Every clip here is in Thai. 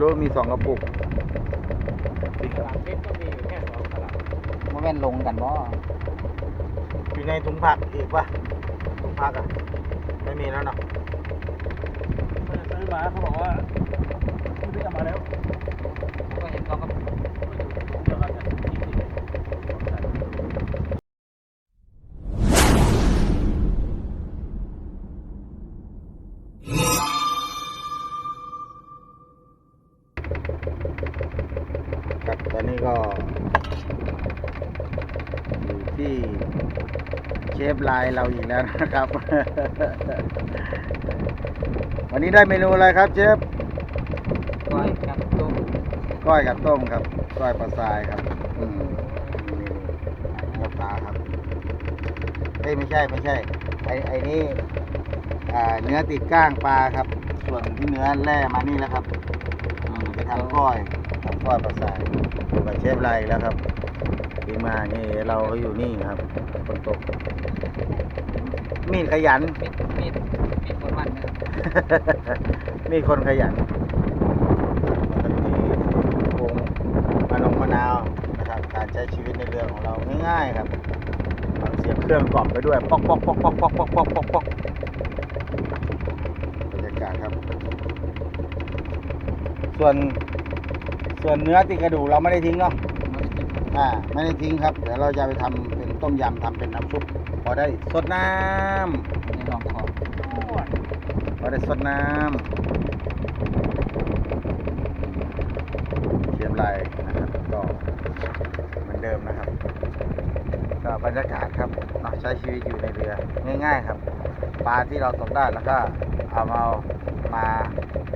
รู้มีสองกระปุกตลาดเพชรก็มีอยู่แค่สองตลาดมันแม่นลงกันบ่อยู่ในถุงผักอีกปะถุงผักอะ ไม่มีแล้วเนาะซื้อมาเขาบอกว่าซื้อมาแล้วก็เห็นเขาก็ นนี้ก็อยู่ที่เชฟไลน์เราอีกแล้วนะครับ วันนี้ได้เมนูอะไรครับเชฟก้อยกับต้มก้อยกับต้มครับก้อยปลาทรายครับอืมเมนูปลาครับเอ้ยไม่ใช่ไม่ใช่ไอ้ไอ้นี่อ่าเนื้อติดก้างปลาครับ ส่วนที่เนื้อแล่มานี่แล้วครับอืมจะทำก้อย ทำก้อยปลาทรายอยู่กับเชฟไลน์แล้วครับทีมงานนี่เราก็อยู่นี่ครับคนตกมีดขยันมีดมีดมีดคนมันนะครับมีคนขยันมันมีโครงมะนงมะนาวนะครับการใช้ชีวิตในเรือของเราง่ายๆครับฟังเสียงเครื่องกล่อมไปด้วยป๊อกป๊อกป๊อกป๊อกป๊อกป๊อกป๊อกป๊อกป๊อกบรรยากาศครับ ส่วน ส่วนเนื้อติดกระดูกเราไม่ได้ทิ้งเนาะอ่าไม่ได้ทิ้งครับ เดี๋ยวเราจะไปทำเป็นต้มยำทำเป็นน้ำซุปพอได้สดน้ำในลองคอพอได้สดน้ำเทียมไรนะครับก็เหมือนเดิมนะครับ ก็บรรยากาศครับเนาะใช้ชีวิตอยู่ในเรือง่าย ๆ ครับ ปลาที่เราตกได้แล้วก็เอามามา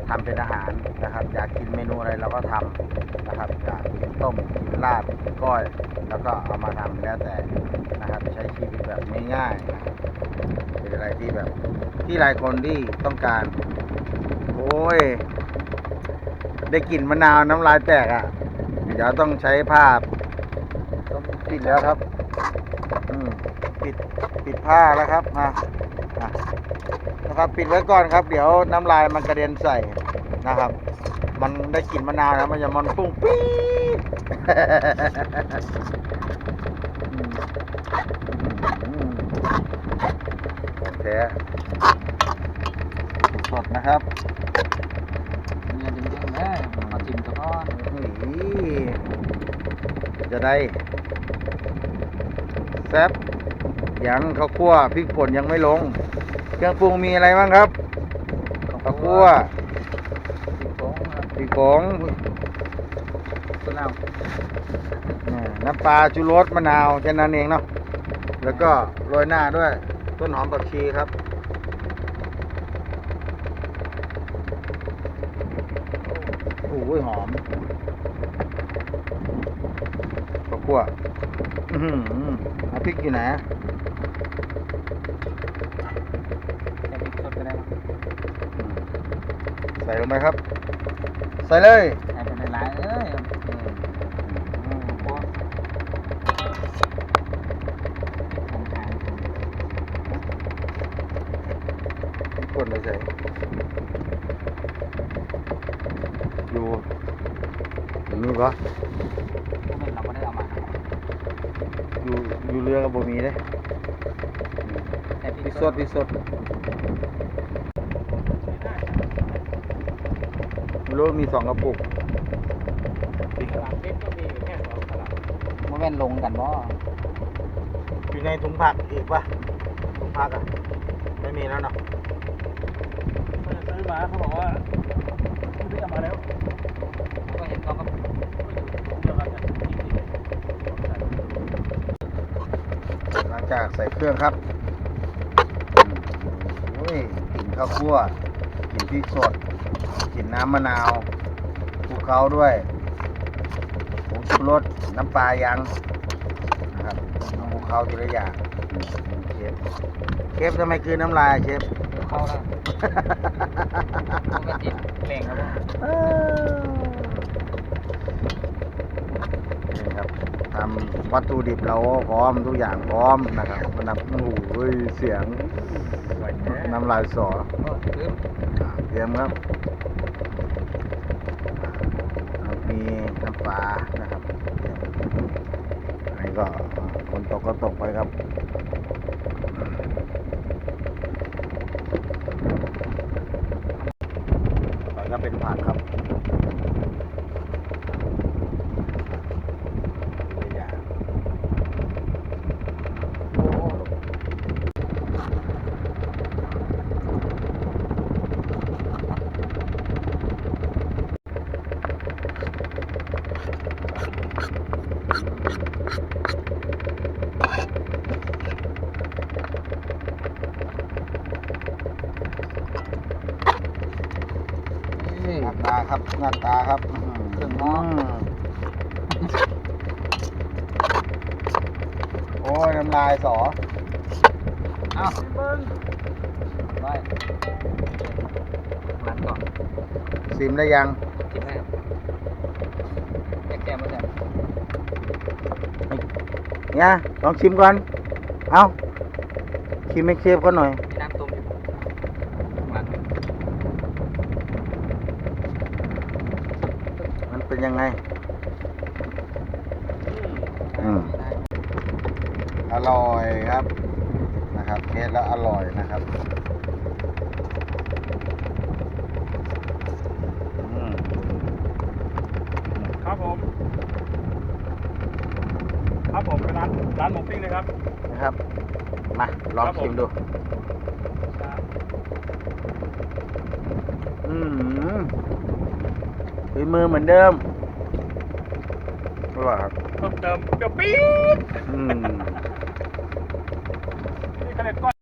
ทำเป็นอาหารนะครับ อยากกินเมนูอะไรเราก็ทำนะครับอยากกินต้มกินลาบกินก้อย แล้วก็เอามาทำแล้วแต่นะครับใช้ชีวิตแบบง่ายๆนะเป็นอะไรที่แบบที่หลายคนที่ต้องการ โอ้ย ได้กลิ่นมะนาวน้ำลายแตกอะ่ะ เดี๋ยวต้องใช้ผ้าปิดแล้วครับ อืมปิดปิดผ้าแล้วครับมาอะ ครับ ปิดไว้ก่อนครับ เดี๋ยวน้ำลายมันกระเด็นใส่นะครับ มันได้กลิ่นมะนาวแล้วมันจะมันฟุ้งปี๊ดอืมของแท้สดนะครับเนื้อเยอะๆเลยมาจิ้มตัวก้อนนี่จะได้แซ่บยังข้าวคั่วพริกป่นยังไม่ลง รื่องปรุงมีอะไรบ้างครับข้าวคั่วติดโค้งครับพริกผงตัวเน่าอ่าน้ำปลาชูรสมะนาวแค่นั้นเองเนาะแล้วก็โรยหน้าด้วย ต้นหอมผักชีครับโอ้ยหอมข้าวคั่วอื้อหือเอาพริกอยู่ไหน ใส่พริกสดก็ได้มั้ง ใส่ลงไปครับ ใส่เลยใส่ไปหลายๆเอ้ยอืมโอ้ผมทานเลยใส่อยู่อยู่นี่ปะพวกนี้เราก็ได้เอามาอยู่อยู่เรือกับบ่มีเด้ใส่พริพิกซสดพิซสด ไม่รู้มีสองกระปุกตลาดเพชรก็มีอยู่แค่สองตลาดมันแม่นลงกันบ่อยู่ในถุงผักอีกปะถุงผักอะ ไม่มีแล้วเนาะซื้อมาเขาบอกว่าซื้อมาแล้วก็เห็นเขาก็เดี๋ยวเราจะกินอีกหลังจากใส่เครื่องครับโอ้ยกลิ่นข้าวคั่วกลิ่นพริกสด กลิ่นน้ำมะนาวคลุกเคล้าด้วยผงชูรสน้ำปลายังนะครับต้องคลุกเคล้าทีละอย่างอืมเชฟเชฟทำไมคืนน้ำลายเชฟเข้าแล้วมันก็ติดแรงแล้วบ่นี่ครับทำวัตถุดิบเราพร้อมทุกอย่างพร้อมนะครับมันนับโอ้โหเสียงน้ำลายสอก็ลืมเตรียมครับ ฟ้านะครับอันนี้ ก็ฝนตกก็ตกไปครับต่อก็เป็นผ่านครับตัวอย่างโอ้หน้าตาครับหน้าตาครับอื้อหือเครื่องน้องโอ้ยน้ำลายสอเอ้าเบิ้งไปหลังก่อนซิมได้ยังกินให้ครับแก้แก้มาจากเนี่ยลองชิมก่อน เอาชิมไม่เคียบก็หน่อย มีน้ำต้มอยู่หลัง มันเป็น ยังไง อืมได้อร่อยครับนะครับเทสแล้วอร่อยนะครับอืมครับผม ครับผมเป็นร้านร้านหมูปิ้งเลยครับ นะครับ มาลองครับผมชิมดู อืมฝีมือเหมือนเดิม อร่อยครับเพิ่มเติมเปรี้ยวปี๊ดอืม นี่เขาเรียกก้อน